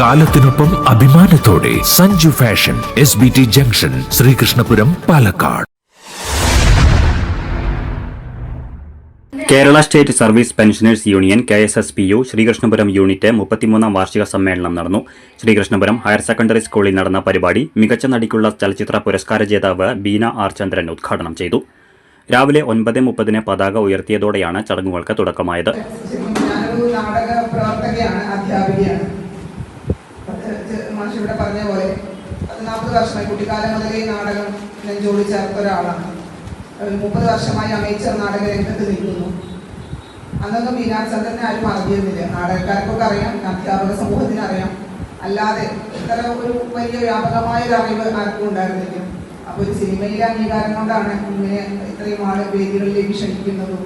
കാലത്തിനൊപ്പം അഭിമാനത്തോടെ Sanju fashion S B T junction Sreekrishnapuram Palakkad. Kerala state service pensioners union K S S P U Sreekrishnapuram unit മുപ്പത്തിമൂന്നാം വാർഷിക സമ്മേളനം നടന്നു. Sreekrishnapuram higher secondary സ്കൂളിൽ നടന്ന പരിപാടി മികച്ച നടിക്കുള്ള ചലച്ചിത്ര പുരസ്കാര ജേതാവ് ബീന ആർ ചന്ദ്രൻ ഉദ്ഘാടനം ചെയ്തു. രാവിലെ ഒൻപത് മുപ്പതിന് പതാക ഉയർത്തിയതോടെയാണ് ചടങ്ങുകൾക്ക് തുടക്കമായത്. നാടക പ്രവർത്തകയാണ് അധ്യാപികയാണ്. മാഷ് ഇവിടെ പറഞ്ഞ പോലെ അത് നാൽപ്പത് വർഷമായി. കുട്ടിക്കാലം മുതലേ നാടകം നെഞ്ചോട് ചേർത്ത ഒരാളാണ്. ഒരു മുപ്പത് വർഷമായി അമേച്ചർ നാടക രംഗത്ത് നിൽക്കുന്നു. അന്നൊന്നും മീനാർ ചന്ദ്രനെ ആരും അറിയുന്നില്ല നാടകക്കാർക്കൊക്കെ അറിയാം അധ്യാപക സമൂഹത്തിന് അറിയാം. അല്ലാതെ ഇത്ര ഒരു വലിയ വ്യാപകമായ ഒരു അറിവ് ആർക്കും ഉണ്ടായിരുന്നില്ല. അപ്പൊ ഒരു സിനിമയിലെ അംഗീകാരം കൊണ്ടാണ് ഇങ്ങനെ ഇത്രയും ആൾ വേദികളിലേക്ക് ക്ഷണിക്കുന്നതും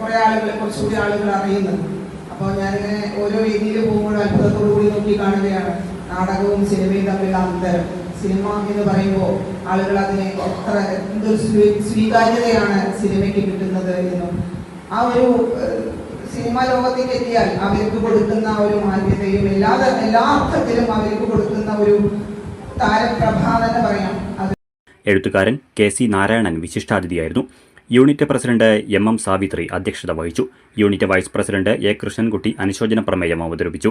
കുറെ ആളുകൾ കുറച്ചുകൂടി ആളുകൾ അറിയുന്നത്. അപ്പോൾ ഞാനിങ്ങനെ ഓരോ വേദിയിൽ പോകുമ്പോഴും അത്ഭുതത്തോടു കൂടി നോക്കി കാണുകയാണ്. നാടകവും സിനിമയും തമ്മിലുള്ള അന്തരം. സിനിമ എന്ന് പറയുമ്പോൾ ആളുകൾ അതിനെ എത്ര എന്തൊരു സ്വീ- സ്വീകാര്യതയാണ് സിനിമയ്ക്ക് കിട്ടുന്നത് എന്നും. ആ ഒരു സിനിമ ലോകത്തേക്ക് എത്തിയാൽ അവർക്ക് കൊടുക്കുന്ന ഒരു മാന്യതയും എല്ലാ എല്ലാ അർത്ഥത്തിലും അവർക്ക് കൊടുക്കുന്ന ഒരു താരപ്രഭ തന്നെ പറയാം. എഴുത്തുകാരൻ K C Narayanan വിശിഷ്ടാതിഥിയായിരുന്നു. Unit president M M Savithri അധ്യക്ഷത വഹിച്ചു. Unit vice president A Krishnankutty അനുശോചന പ്രമേയം അവതരിപ്പിച്ചു.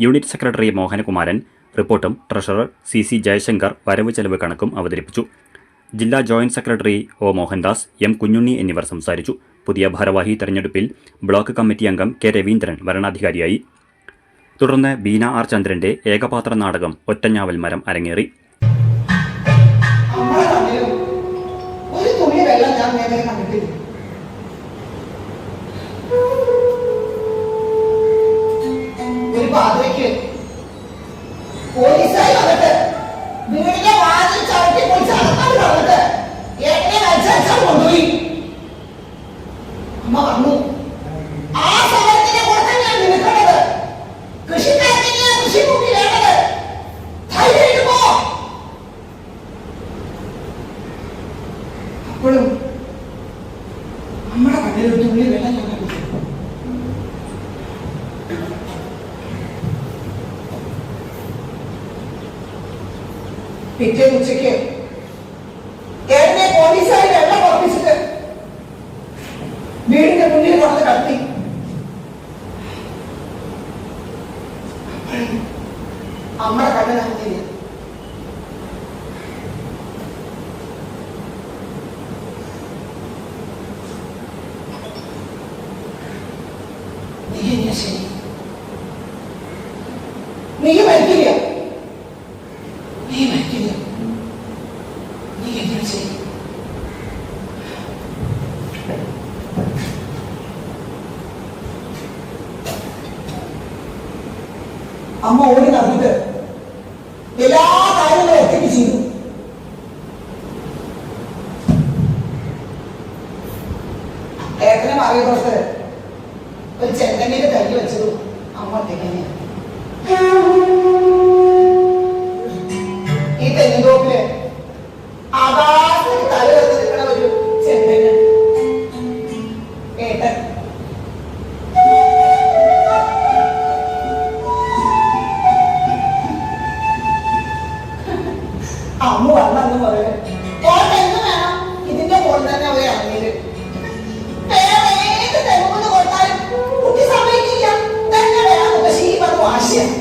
യൂണിറ്റ് സെക്രട്ടറി മോഹനകുമാരൻ റിപ്പോർട്ടും ട്രഷറർ സി സി ജയശങ്കർ വരവ് ചെലവ് കണക്കും അവതരിപ്പിച്ചു. ജില്ലാ joint secretary O Mohandas M Kunhunni എന്നിവർ സംസാരിച്ചു. പുതിയ ഭാരവാഹി തെരഞ്ഞെടുപ്പിൽ ബ്ലോക്ക് കമ്മിറ്റി അംഗം കെ രവീന്ദ്രൻ വരണാധികാരിയായി തുടർന്ന് ബീന ആർ ചന്ദ്രന്റെ ഏകപാത്ര നാടകം ഒറ്റഞ്ഞാവൽ മരം അരങ്ങേറി. ഒരു പാതയ്ക്ക് പോലീസായി പിറ്റേ ഉച്ചയ്ക്ക്. എന്നെ പോലീസായി വെള്ളം ഉറപ്പിച്ചിട്ട് വീടിന്റെ മുന്നിൽ കൊണ്ട് കത്തി. അമ്മയുടെ കണ്ണിൽ അങ്ങനെ നീ ശരി. നീ മരിക്കില്ല. നീ മരിക്കില്ല നീ എന്നെ ചെയ്യും? അമ്മ ഓടി നടന്നിട്ട് എല്ലാ കാര്യങ്ങളും ഒറ്റയ്ക്ക് ചെയ്തു. ഏട്ടനെ മാറിയതോട്ട് ഒരു ചെങ്കണ്ണിന്റെ കൈ വെച്ചതും അമ്മ ഒറ്റയ്ക്ക് തന്നെയാണ് അമ്മ വന്നു പറയുന്നത് തെങ്ങ് വേണം ഇതിന്റെ പോലെ തന്നെ അവർ ഇറങ്ങിയത് വേറെ ഏത് തെങ്ങുകൊണ്ട് കൊടുത്താലും കുട്ടി സമ്മതിക്കില്ല തന്നെ വേണം മുത്തശ്ശി അത് വാശിയാണ്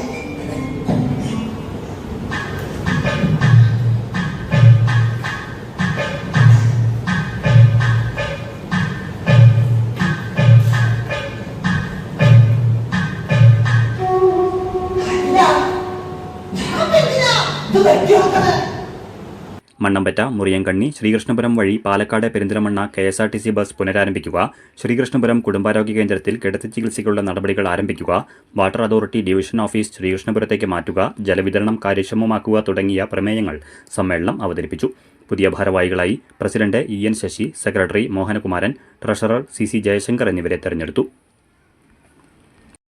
അല്ല, ഞാൻ എന്തിനാ ഇത് വെട്ടിവെക്കണേ മണ്ണമ്പറ്റ മുറിയങ്കണ്ണി ശ്രീകൃഷ്ണപുരം വഴി Palakkad Perinthalmanna K S R T C bus പുനരാരംഭിക്കുക. Sreekrishnapuram കുടുംബാരോഗ്യ കേന്ദ്രത്തിൽ കിടത്തി ചികിത്സയ്ക്കുള്ള നടപടികൾ ആരംഭിക്കുക. വാട്ടർ അതോറിറ്റി ഡിവിഷൻ ഓഫീസ് ശ്രീകൃഷ്ണപുരത്തേക്ക് മാറ്റുക. ജലവിതരണം കാര്യക്ഷമമാക്കുക തുടങ്ങിയ പ്രമേയങ്ങൾ സമ്മേളനം അവതരിപ്പിച്ചു. പുതിയ ഭാരവാഹികളായി president E N Sasi secretary Mohanakumaran treasurer C C Jayasankar എന്നിവരെ തെരഞ്ഞെടുത്തു.